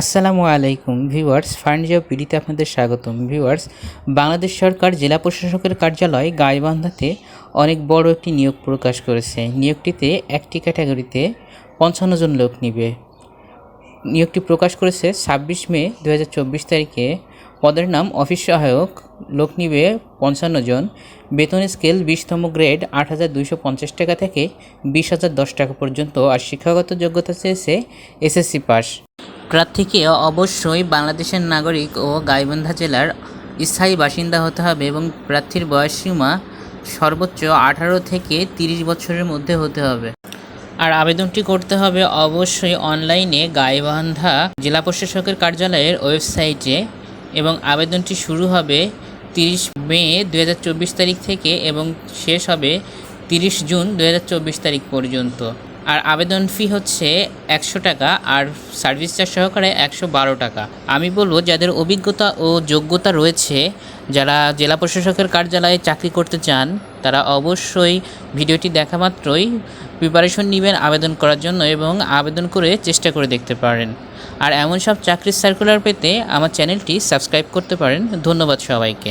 আসসালামু আলাইকুম, viewers. Fern job পিডিতে আপনাদের স্বাগতম। ভিউয়ার্স, বাংলাদেশ সরকার জেলা প্রশাসকের কার্যালয় গাইবান্ধাতে অনেক বড় একটি নিয়োগ প্রকাশ করেছে। নিয়োগটিতে একটি ক্যাটাগরিতে পঞ্চান্ন জন লোক নিবে। নিয়োগটি প্রকাশ করেছে ছাব্বিশ মে দু হাজার চব্বিশ তারিখে। পদের নাম অফিস সহায়ক। লোক নিবে পঞ্চান্ন জন। বেতন স্কেল বিশতম গ্রেড আট হাজার দুইশো পঞ্চাশ টাকা থেকে বিশ হাজার দশ টাকা পর্যন্ত। আর শিক্ষাগত যোগ্যতা চেয়েছে এসএসসি পাস। প্রার্থীকে অবশ্যই বাংলাদেশের নাগরিক ও গাইবান্ধা জেলার স্থায়ী বাসিন্দা হতে হবে এবং প্রার্থীর বয়সসীমা সর্বোচ্চ আঠারো থেকে তিরিশ বছরের মধ্যে হতে হবে। আর আবেদনটি করতে হবে অবশ্যই অনলাইনে গাইবান্ধা জেলা প্রশাসকের কার্যালয়ের ওয়েবসাইটে এবং আবেদনটি শুরু হবে তিরিশ মে দু হাজার চব্বিশ তারিখ থেকে এবং শেষ হবে তিরিশ জুন দু হাজার চব্বিশ তারিখ পর্যন্ত। আর আবেদন ফি হচ্ছে একশো টাকা আর সার্ভিস চার্জ সহকারে একশো বারো টাকা। আমি বলব, যাদের অভিজ্ঞতা ও যোগ্যতা রয়েছে, যারা জেলা প্রশাসকের কার্যালয়ে চাকরি করতে চান, তারা অবশ্যই ভিডিওটি দেখা মাত্রই প্রিপারেশন নেবেন আবেদন করার জন্য এবং আবেদন করে চেষ্টা করে দেখতে পারেন। আর এমন সব চাকরির সার্কুলার পেতে আমার চ্যানেলটি সাবস্ক্রাইব করতে পারেন। ধন্যবাদ সবাইকে।